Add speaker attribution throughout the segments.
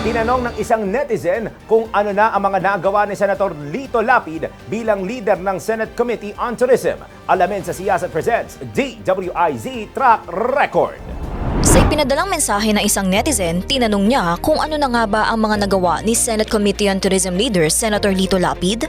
Speaker 1: Tinanong ng isang netizen kung ano na ang mga nagawa ni Senator Lito Lapid bilang leader ng Senate Committee on Tourism. Alamin sa Siyasat Presents DWIZ Track Record.
Speaker 2: Sa ipinadalang mensahe ng isang netizen, tinanong niya kung ano na nga ba ang mga nagawa ni Senate Committee on Tourism Leader Senator Lito Lapid.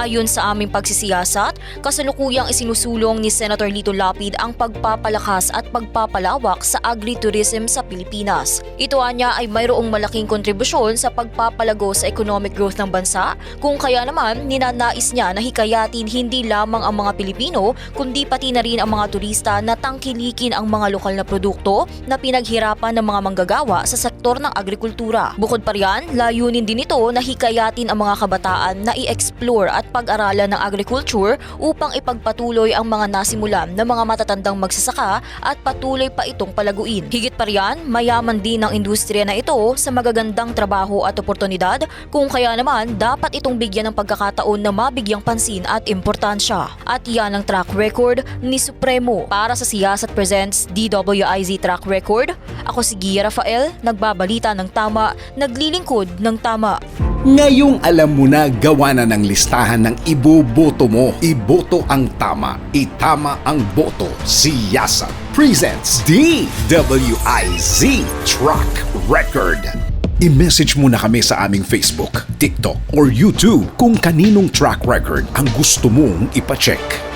Speaker 2: Ayon sa aming pagsisiyasat, kasalukuyang isinusulong ni Senator Lito Lapid ang pagpapalakas at pagpapalawak sa agritourism sa Pilipinas. Ito anya ay mayroong malaking kontribusyon sa pagpapalago sa economic growth ng bansa, kung kaya naman ninanais niya na hikayatin hindi lamang ang mga Pilipino, kundi pati na rin ang mga turista na tangkilikin ang mga lokal na produkto na pinaghirapan ng mga manggagawa sa sektor ng agrikultura. Bukod pa riyan, layunin din ito na hikayatin ang mga kabataan na i-explore at pag-aralan ng agriculture upang ipagpatuloy ang mga nasimulan ng mga matatandang magsasaka at patuloy pa itong palaguin. Higit pa riyan, mayaman din ang industriya na ito sa magagandang trabaho at oportunidad kung kaya naman dapat itong bigyan ng pagkakataon na mabigyang pansin at importansya. At yan ang track record ni Supremo para sa Siyasat Presents DWIZ Track Record. Ako si Gia Rafael, nagbabalita ng tama, naglilingkod ng tama.
Speaker 3: Ngayong alam mo na gawa na ng listahan ng iboboto mo. Iboto ang tama. Itama ang boto. Siyasat presents DWIZ Truck Record. I-message mo na kami sa aming Facebook, TikTok, or YouTube kung kaninong track record ang gusto mong ipacheck.